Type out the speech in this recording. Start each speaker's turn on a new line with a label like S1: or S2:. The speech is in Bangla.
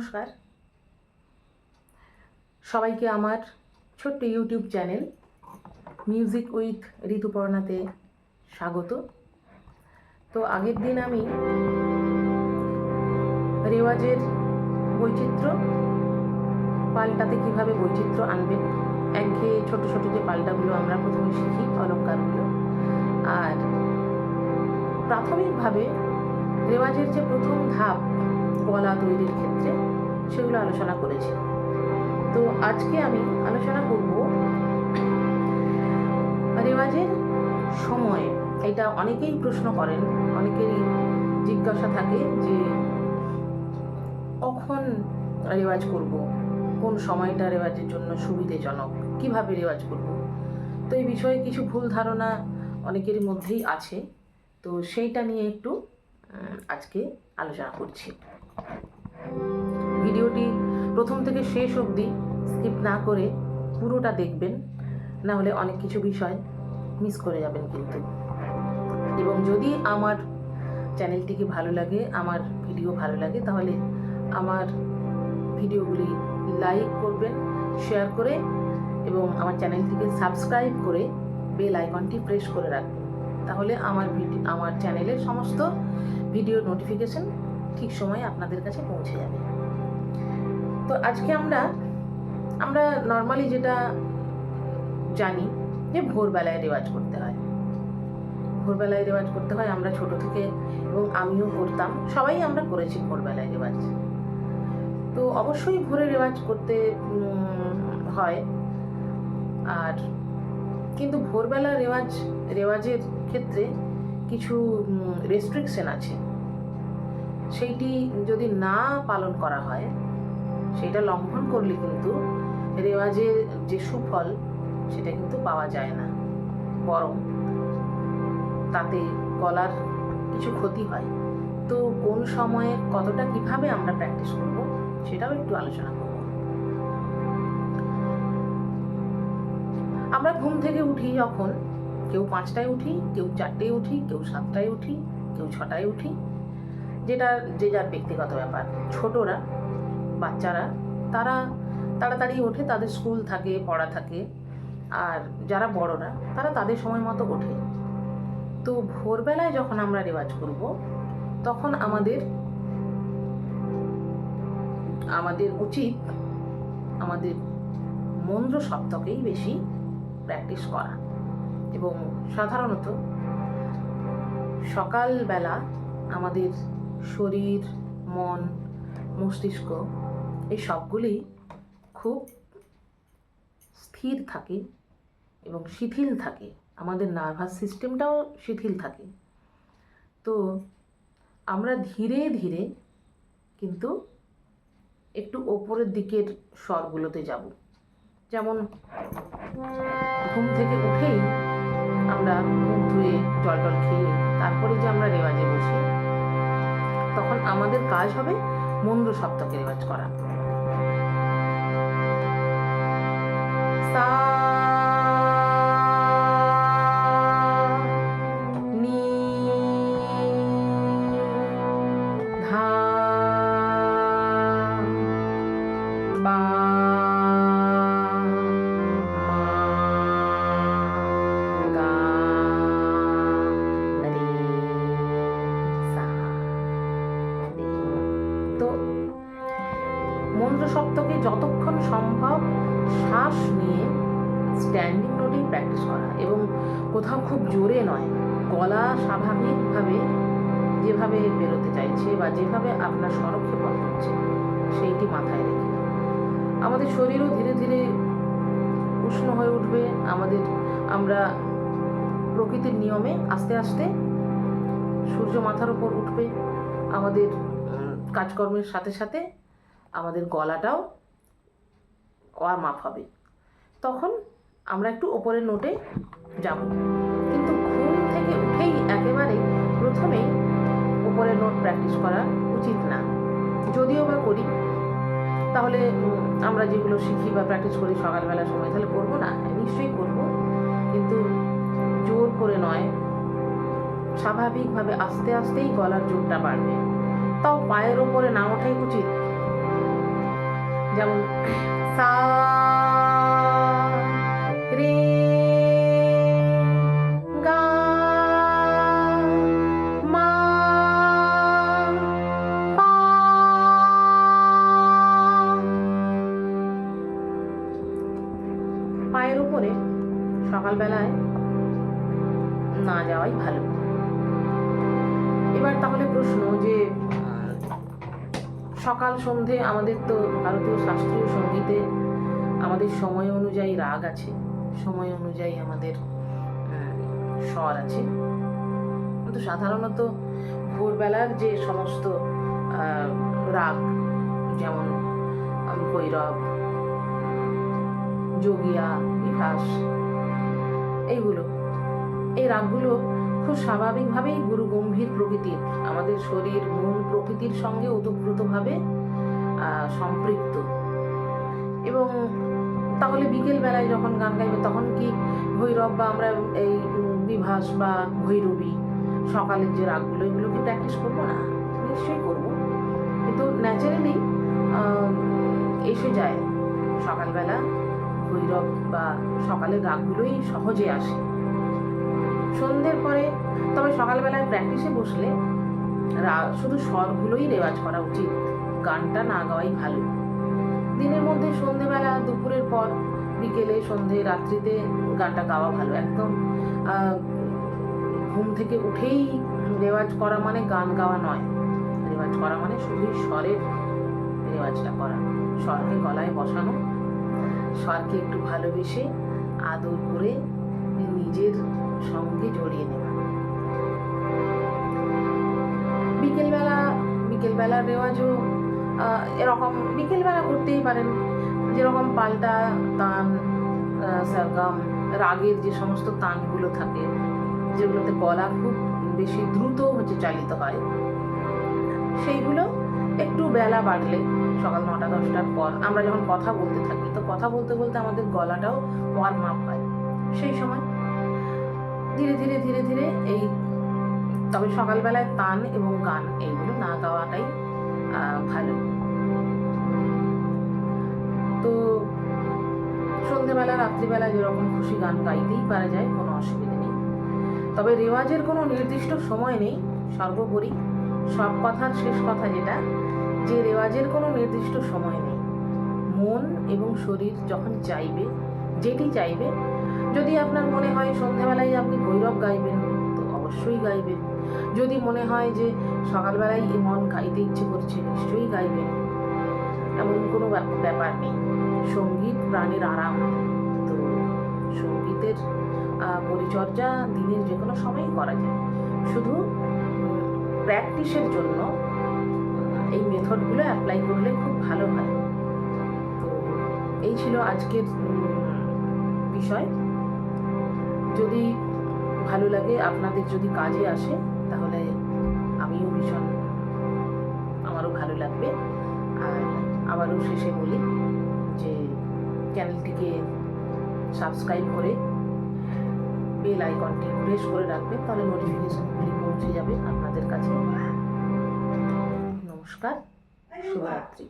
S1: নমস্কার। সবাইকে আমার ছোট্ট ইউটিউব চ্যানেল মিউজিক উইথ ঋতুপর্ণাতে স্বাগত। তো আগের দিন আমি রেওয়াজের বৈচিত্র্য, পাল্টাতে কীভাবে বৈচিত্র্য আনবেন, একঘেয়ে ছোট ছোট যে পাল্টাগুলো আমরা প্রথমে শিখি, অলঙ্কারগুলো। আর প্রাথমিকভাবে রেওয়াজের যে প্রথম ধাপ গলা তৈরির ক্ষেত্রে সেগুলো আলোচনা করেছি। তো আজকে আমি আলোচনা করব রেওয়াজের সময়। এটা অনেকেই প্রশ্ন করেন, অনেকেরই জিজ্ঞাসা থাকে যে কখন রেওয়াজ করব? কোন সময়টা রেওয়াজের জন্য সুবিধেজনক? কীভাবে রেওয়াজ করব? তো এই বিষয়ে কিছু ভুল ধারণা অনেকের মধ্যেই আছে। তো সেইটা নিয়ে একটু আজকে আলোচনা করছি। ভিডিওটি প্রথম থেকে শেষ অবধি স্কিপ না করে পুরোটা দেখবেন, না হলে অনেক কিছু বিষয় মিস করে যাবেন কিন্তু। এবং যদি আমার চ্যানেলটিকে ভালো লাগে, আমার ভিডিও ভালো লাগে, তাহলে আমার ভিডিওগুলি লাইক করবেন, শেয়ার করে এবং আমার চ্যানেলটিকে সাবস্ক্রাইব করে বেল আইকনটি প্রেস করে রাখবেন। তাহলে আমার ভিডিও আমার চ্যানেলের সমস্ত ভিডিও নোটিফিকেশন ঠিক সময়ে আপনাদের কাছে পৌঁছে যাবে। তো আজকে আমরা আমরা নর্মালি যেটা জানি যে ভোরবেলায় রেওয়াজ করতে হয়। ভোরবেলায় রেওয়াজ করতে হয় আমরা ছোট থেকে এবং আমিও করতাম, সবাই আমরা করেছি ভোরবেলায় রেওয়াজ। তো অবশ্যই ভোরে রেওয়াজ করতে হয়। আর কিন্তু ভোরবেলা রেওয়াজ, রেওয়াজের ক্ষেত্রে কিছু রেস্ট্রিকশন আছে। সেইটি যদি না পালন করা হয়, সেটা লঙ্ঘন করলে কিন্তু রেওয়াজের যে সুফল, সেটা কিন্তু পাওয়া যায় না। বরং তাতে গলার কিছু ক্ষতি হয়। তো কোন সময়ে কতটা কীভাবে আমরা প্র্যাকটিস করব, সেটাও একটু আলোচনা করব। আমরা ঘুম থেকে উঠি যখন, কেউ পাঁচটায় উঠি, কেউ চারটেয় উঠি, কেউ সাতটায় উঠি, কেউ ছটায় উঠি। যেটা যে যার ব্যক্তিগত ব্যাপার। ছোটরা, বাচ্চারা, তারা তাড়াতাড়ি ওঠে, তাদের স্কুল থাকে, পড়া থাকে। আর যারা বড়রা, তারা তাদের সময় মতো ওঠে। তো ভোরবেলায় যখন আমরা রেওয়াজ করব, তখন আমাদের আমাদের উচিত, আমাদের মন্দ্র সপ্তকেই বেশি প্র্যাকটিস করা। এবং সাধারণত সকালবেলা আমাদের শরীর, মন, মস্তিষ্ক, এই সবগুলি খুব স্থির থাকে এবং শিথিল থাকে। আমাদের নার্ভাস সিস্টেমটাও শিথিল থাকে। তো আমরা ধীরে ধীরে কিন্তু একটু ওপরের দিকের স্বরগুলোতে যাব। যেমন ঘুম থেকে উঠেই আমরা মুখ ধুয়ে জল টল খেয়ে তারপরে যে আমরা রেওয়াজে বসি তখন আমাদের কাজ হবে মন্দ সপ্তকে রেওয়াজ করা। স্ট্যান্ডিং নোটেই প্র্যাকটিস করা। এবং কোথাও খুব জোরে নয়। গলা স্বাভাবিকভাবে যেভাবে বেরোতে চাইছে বা যেভাবে আপনার স্বরক্ষেপণ হচ্ছে সেইটি মাথায় রেখে। আমাদের শরীরও ধীরে ধীরে উষ্ণ হয়ে উঠবে। আমাদের, আমরা প্রকৃতির নিয়মে আস্তে আস্তে সূর্য মাথার উপর উঠবে। আমাদের কাজকর্মের সাথে সাথে আমাদের গলাটাও ওয়ার্ম আপ হবে। তখন আমরা একটু ওপরের নোটে যাব। কিন্তু ঘুম থেকে উঠেই একেবারে প্রথমেই ওপরের নোট প্র্যাকটিস করা উচিত না। যদিও বা করি তাহলে আমরা যেগুলো শিখি বা প্র্যাকটিস করি সকালবেলা সময় তাহলে করব না? হ্যাঁ, নিশ্চয়ই করব। কিন্তু জোর করে নয়। স্বাভাবিকভাবে আস্তে আস্তেই গলার জোরটা বাড়বে। তাও পায়ের ওপরে না ওঠাই উচিত। যেমন সা সকাল সন্ধে আমাদের তো ভারতীয় শাস্ত্রীয় সঙ্গীতে আমাদের সময় অনুযায়ী রাগ আছে। সময় অনুযায়ী আমাদের স্বর আছে। কিন্তু সাধারণত ভোরবেলার যে সমস্ত রাগ, যেমন ভৈরব যোগিয়া বিকাশ এইগুলো, এই রাগগুলো খুব স্বাভাবিকভাবেই গুরু গম্ভীর প্রকৃতির, আমাদের শরীর, মন প্রকৃতির সঙ্গে ওতপ্রোতভাবে সম্পৃক্ত। এবং তাহলে বিকেল বেলায় যখন গান গাইবে, তখন কি ভৈরব বা আমরা এই বিভাস বা ভৈরবী, সকালের যে রাগগুলো এগুলো কি প্র্যাকটিস করব না? নিশ্চয়ই করব। কিন্তু ন্যাচারালি এসে যায়। সকালবেলা ভৈরব বা সকালের রাগগুলোই সহজে আসে। সন্ধ্যের পরে তবে সকালবেলায় প্র্যাকটিসে বসলে শুধু স্বরগুলোই রেওয়াজ করা উচিত। গানটা না গাওয়াই ভালো। দিনের মধ্যে সন্ধেবেলা দুপুরের পর, বিকেলে, সন্ধে, রাত্রিতে গানটা গাওয়া ভালো। একদম ঘুম থেকে উঠেই রেওয়াজ করা মানে গান গাওয়া নয়। রেওয়াজ করা মানে শুধুই স্বরের রেওয়াজটা করা। স্বরকে গলায় বসানো, স্বরকে একটু ভালোবেসে আদর করে নিজের সঙ্গে জড়িয়ে নেওয়া। বিকেলবেলা বিকেলবেলার রেওয়াজও এরকম বিকেলবেলা করতেই পারেন। যেরকম পাল্টা তান সরগম, রাগের যে সমস্ত তানগুলো থাকে, যেগুলোতে গলা খুব বেশি দ্রুত হচ্ছে চালিত হয়, সেইগুলো একটু বেলা বাড়লে, সকাল নটা, দশটার পর আমরা যখন কথা বলতে থাকি, তো কথা বলতে বলতে আমাদের গলাটাও ওয়ার্ম আপ হয়। সেই সময় ধীরে ধীরে ধীরে ধীরে এই তবে সকালবেলায় তান এবং গান এইগুলো না গাওয়াটাই ভালো। তো সন্ধেবেলা, রাত্রিবেলা যেরকম খুশি গান গাইতেই পারা যায়, কোনো অসুবিধা নেই। তবে রেওয়াজের কোনো নির্দিষ্ট সময় নেই, সর্বোপরি সব কথার শেষ কথা যেটা, যে রেওয়াজের কোনো নির্দিষ্ট সময় নেই। মন এবং শরীর যখন চাইবে, যেটি চাইবে যদি আপনার মনে হয় সন্ধ্যাবেলায় আপনি ভৈরব গাইবেন, তো অবশ্যই গাইবেন। যদি মনে হয় যে সকালবেলায় এই মন গাইতে ইচ্ছে করছে, নিশ্চয়ই গাইবেন। এমন কোনো ব্যাপ- ব্যাপার নেই। সংগীত প্রাণের আরাম। তো সঙ্গীতের পরিচর্যা দিনের যে কোনো সময়ই করা যায়। শুধু প্র্যাকটিসের জন্য এই মেথডগুলো অ্যাপ্লাই করলে খুব ভালো হয়। তো এই ছিল আজকের বিষয়। যদি ভালো লাগে, আপনাদের যদি কাজে আসে, তাহলে আমিও ভীষণ আমারও ভালো লাগবে। আর আবারও শেষে বলি যে চ্যানেলটিকে সাবস্ক্রাইব করে বেল আইকনটি প্রেস করে রাখবেন, তাহলে নোটিফিকেশনগুলি পৌঁছে যাবে আপনাদের কাছে। নমস্কার, শুভরাত্রি।